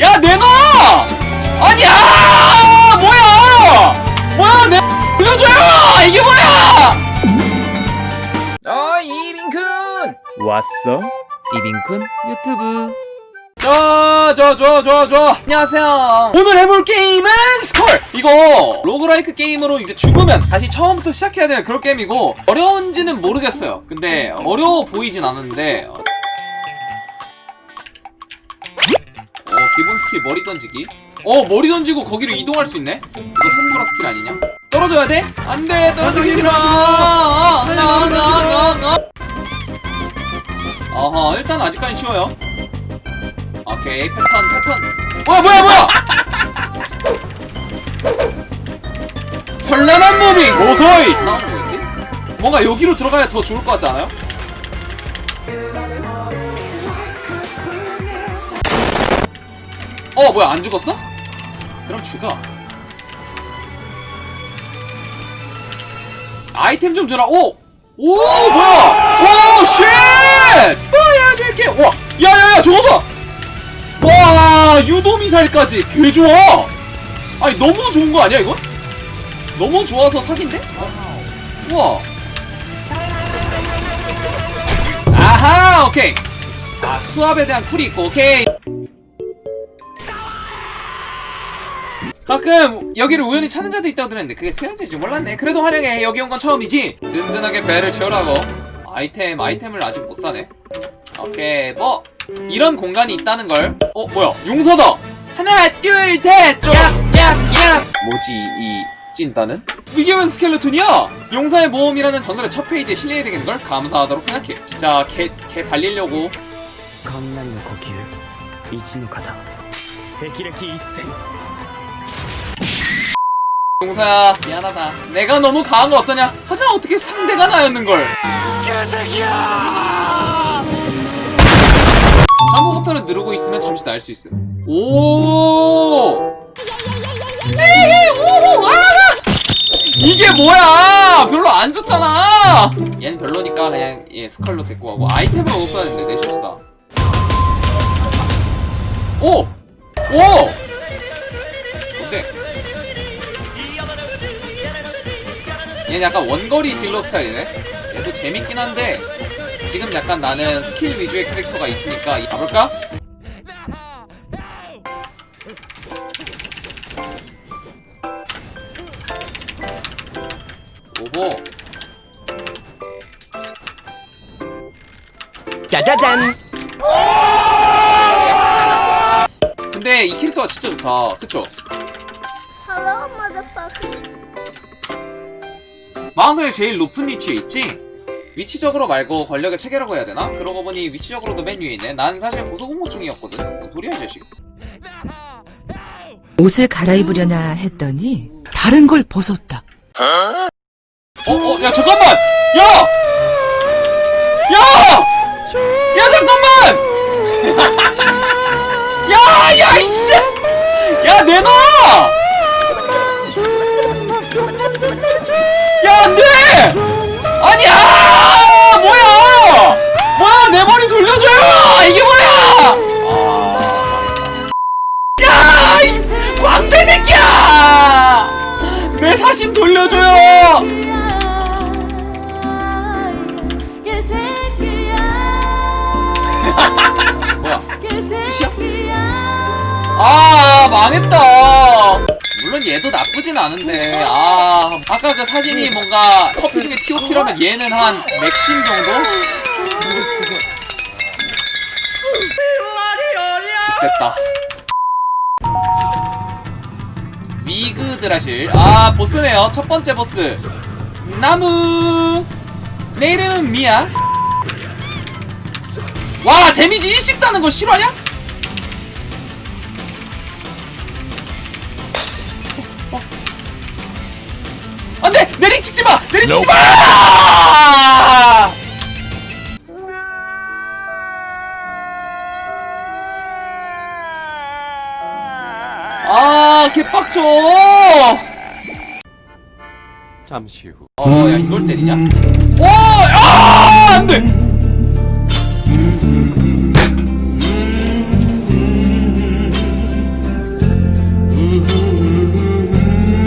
야 내놔! 아니 야! 뭐야! 뭐야 내 돌려줘요! 이게 뭐야! 어 이빈쿤 왔어? 이빈쿤 유튜브 저저저저저 안녕하세요 오늘 해볼 게임은 스컬 이거 로그라이크 게임으로 이제 죽으면 다시 처음부터 시작해야 되는 그런 게임이고 어려운지는 모르겠어요 근데 어려워 보이진 않는데 스킬 머리 던지기? 어 머리 던지고 거기를 이동할 수 있네? 이거 손보라 스킬 아니냐? 떨어져야 돼? 안돼! 떨어지기 싫어! 아, 아, 아, 아. 아하 일단 아직까지 쉬워요. 오케이 패턴 패턴. 뭐야 뭐야 뭐야! 현란한 무빙 오소이! 나오는 거겠지? 뭔가 여기로 들어가야 더 좋을 것 같지 않아요? 어 뭐야 안 죽었어? 그럼 죽어 아이템 좀 줘라 오! 오 뭐야 오 쉣! 저렇게 와 야야야 저거 봐와 유도미사일까지 개 좋아 아니 너무 좋은 거 아니야 이건? 너무 좋아서 사기인데? 우와 아하 오케이 아 수압에 대한 쿨이 있고 오케이 가끔 여기를 우연히 찾는 자도 있다고 들었는데 그게 세련될지 몰랐네. 그래도 환영해. 여기 온 건 처음이지. 든든하게 배를 채우라고. 아이템 아이템을 아직 못 사네. 오케이 뭐? 이런 공간이 있다는 걸 어 뭐야? 용서다! 하나 둘셋! 얍얍얍! 뭐지 이 찐따는? 이게 웬 스켈레톤이야? 용사의 모험이라는 전설의 첫 페이지에 실려야 되는 걸 감사하도록 생각해. 진짜 개, 개 발리려고. 강남의 고기를 이진노카다. 대기력이 있어 용사야 미안하다. 내가 너무 강한 거 어떠냐? 하지만 어떻게 상대가 나였는 걸. 잠보 버튼을 누르고 있으면 잠시 날 수 있음. 오. 에이, 오, 아! 이게 뭐야? 별로 안 좋잖아. 얘는 별로니까 그냥 얘 스컬로 데리고 가고 아이템을 못 써야 되는데 내 실수다. 오, 오. 뭔데? 얘는 약간 원거리 딜러 스타일이네. 얘도 재밌긴 한데 지금 약간 나는 스킬 위주의 캐릭터가 있으니까 이- 가볼까? 오보 짜자잔 근데 이 캐릭터가 진짜 좋다 그쵸? Hello, motherfucker. 마왕성에 제일 높은 위치에 있지? 위치적으로 말고 권력의 체계라고 해야 되나? 그러고 보니 위치적으로도 맨 위에 있네 난 사실 고소공모 중이었거든 뭔 소리야 이 자식 옷을 갈아입으려나 했더니 다른 걸 벗었다. 어? 어? 야 잠깐만! 야! 야! 야 잠깐만! 야! 야 이씨! 야 내놔! 아니야! 뭐야! 뭐야 내 머리 돌려줘요! 이게 뭐야! 아... 야! 이 광대 새끼야! 내 사신 돌려줘요! 뭐야? 아 망했다 물론 얘도 나쁘진 않은데 아 아까 그 사진이 뭔가 커피 중에 POP라면 얘는 한 맥심 정도? 됐다. 미그 드라실. 아 보스네요. 첫 번째 보스. 나무. 내 이름은 미야 와 데미지 1씩 따는 거 실화냐? 내리치지 마! 내리치지 마! 아, 개빡쳐! 잠시 후. 어, 야, 이걸 때리냐? 오! 아! 안 돼!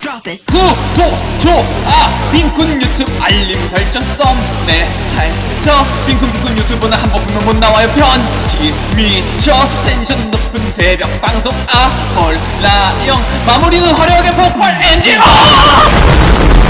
Drop 도! 좋아 빈쿤 유튜브 알림 설정 썸네 잘쳐. 빈쿤 빈쿤 유튜브는 한 번뿐만 못 나와요 편지 미쳐 텐션 높은 새벽 방송. 아 헐라영. 마무리는 화려하게 폭발 엔진 아!